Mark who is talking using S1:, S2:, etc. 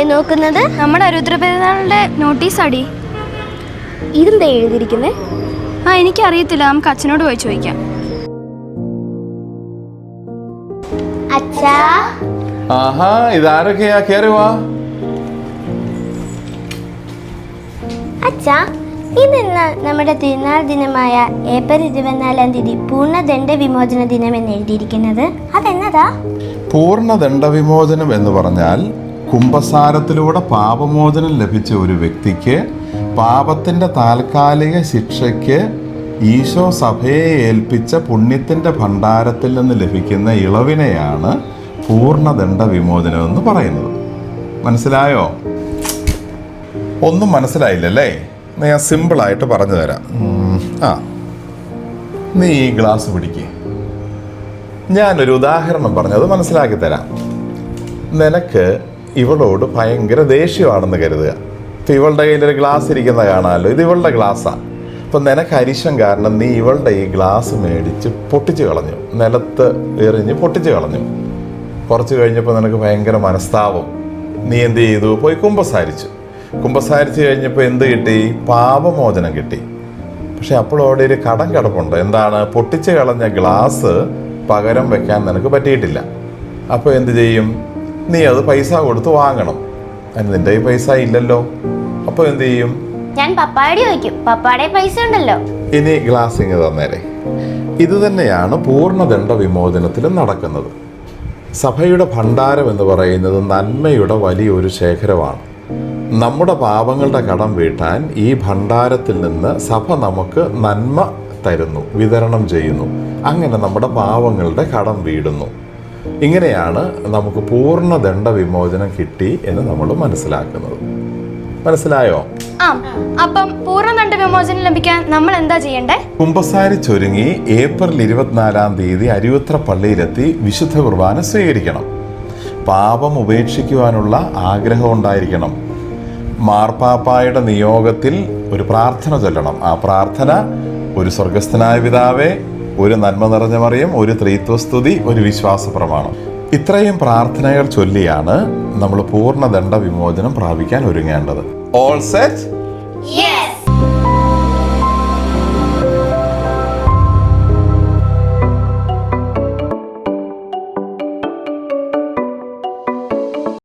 S1: എന്നതാ നോക്കുന്നത്?
S2: നമ്മുടെ രുദ്രപെരുന്നാളിന്റെ നോട്ടീസ് അടി
S1: ഇതെന്താ എഴുതിയിരിക്കുന്നത്
S2: ആ എനിക്കറിയത്തില്ല. നമുക്ക് അച്ഛനോട് പോയി ചോദിക്കാം.
S1: അച്ഛാ?
S3: ആഹാ ഇതാരൊക്കെയാ? കയറി വാ.
S1: അച്ഛാ ഇന്നെന്നാ നമ്മുടെ തിരുനാൾ ദിനമായ ഏപ്രിൽ ഇരുപത്തിനാലാം തീയതി പൂർണദണ്ഡ വിമോചന ദിനം എന്ന് എഴുതിയിരിക്കുന്നത്? അതെന്നതാ?
S3: പൂർണ ദണ്ഡവിമോചനം എന്ന് പറഞ്ഞാൽ കുംഭസാരത്തിലൂടെ പാപമോചനം ലഭിച്ച ഒരു വ്യക്തിക്ക് പാപത്തിന്റെ താൽക്കാലിക ശിക്ഷയ്ക്ക് ഈശോ സഭയെ ഏൽപ്പിച്ച പുണ്യത്തിന്റെ ഭണ്ഡാരത്തിൽ നിന്ന് ലഭിക്കുന്ന ഇളവിനെയാണ് പൂർണദണ്ഡ വിമോചനം എന്ന് പറയുന്നത്. മനസ്സിലായോ? ഒന്നും മനസ്സിലായില്ലല്ലേ? ഞാൻ സിമ്പിളായിട്ട് പറഞ്ഞു തരാം. ആ നീ ഈ ഗ്ലാസ് പിടിക്കുക ഞാനൊരു ഉദാഹരണം പറഞ്ഞത് മനസ്സിലാക്കി തരാം. നിനക്ക് ഇവളോട് ഭയങ്കര ദേഷ്യമാണെന്ന് കരുതുക. ഇപ്പം ഇവളുടെ കയ്യിലൊരു ഗ്ലാസ് ഇരിക്കുന്ന കാണാമല്ലോ. ഇത് ഇവളുടെ ഗ്ലാസ്സാണ് അപ്പം നിനക്ക് അരിശം കാരണം നീ ഇവളുടെ ഈ ഗ്ലാസ് മേടിച്ച് പൊട്ടിച്ച് കളഞ്ഞു. നിലത്ത് എറിഞ്ഞ് പൊട്ടിച്ച് കളഞ്ഞു. കുറച്ച് കഴിഞ്ഞപ്പോൾ നിനക്ക് ഭയങ്കര മനസ്താപം. നീ എന്ത് ചെയ്തു? പോയി കുമ്പസാരിച്ചു. കുമ്പസാരിച്ച് കഴിഞ്ഞപ്പോൾ എന്ത് കിട്ടി? പാപമോചനം കിട്ടി. പക്ഷെ അപ്പോൾ അവിടെ ഒരു കടം കിടപ്പുണ്ട്. എന്താണ്? പൊട്ടിച്ച് കളഞ്ഞ ഗ്ലാസ് പകരം വെക്കാൻ നിനക്ക് പറ്റിയിട്ടില്ല. അപ്പോൾ എന്ത് ചെയ്യും? നീ അത് പൈസ കൊടുത്ത് വാങ്ങണം. അതിന് നിന്റെ ഈ പൈസ ഇല്ലല്ലോ. അപ്പൊ എന്ത് ചെയ്യും?
S1: ഞാൻ പപ്പാടി ചോദിക്കും പപ്പാടെ പൈസ ഉണ്ടല്ലോ.
S3: ഇനി ഗ്ലാസ് ഇങ്ങ് തന്നേരെ. ഇത് തന്നെയാണ് പൂർണദണ്ഡ വിമോചനത്തിലും നടക്കുന്നത്. സഭയുടെ ഭണ്ഡാരം എന്ന് പറയുന്നത് നന്മയുടെ വലിയൊരു ശേഖരമാണ്. നമ്മുടെ പാപങ്ങളുടെ കടം വീട്ടാൻ ഈ ഭണ്ഡാരത്തിൽ നിന്ന് സഭ നമുക്ക് നന്മ തരുന്നു വിതരണം ചെയ്യുന്നു. അങ്ങനെ നമ്മുടെ പാവങ്ങളുടെ കടം വീടുന്നു. ഇങ്ങനെയാണ് നമുക്ക് പൂർണ ദണ്ഡ വിമോചനം കിട്ടി എന്ന് നമ്മൾ മനസ്സിലാക്കുന്നത്. മനസ്സിലായോ?
S2: അപ്പം പൂർണദണ്ഡ വിമോചനം ലഭിക്കാൻ നമ്മൾ എന്താ ചെയ്യണ്ടേ?
S3: കുമ്പസാരി ചൊരുങ്ങി ഏപ്രിൽ ഇരുപത്തിനാലാം തീയതി അരുവത്ര പള്ളിയിലെത്തി വിശുദ്ധ കുർബാന സ്വീകരിക്കണം. പാപം ഉപേക്ഷിക്കുവാനുള്ള ആഗ്രഹം ഉണ്ടായിരിക്കണം. മാർപ്പാപ്പായുടെ നിയോഗത്തിൽ ഒരു പ്രാർത്ഥന ചൊല്ലണം. ആ പ്രാർത്ഥന ഒരു സ്വർഗസ്ഥനായ പിതാവേ ഒരു നന്മ നിറഞ്ഞ മറിയും ഒരു ത്രീത്വസ്തുതി ഒരു വിശ്വാസ പ്രമാണം ഇത്രയും പ്രാർത്ഥനകൾ ചൊല്ലിയാണ് നമ്മൾ പൂർണ ദണ്ഡ വിമോചനം പ്രാപിക്കാൻ ഒരുങ്ങേണ്ടത്. All set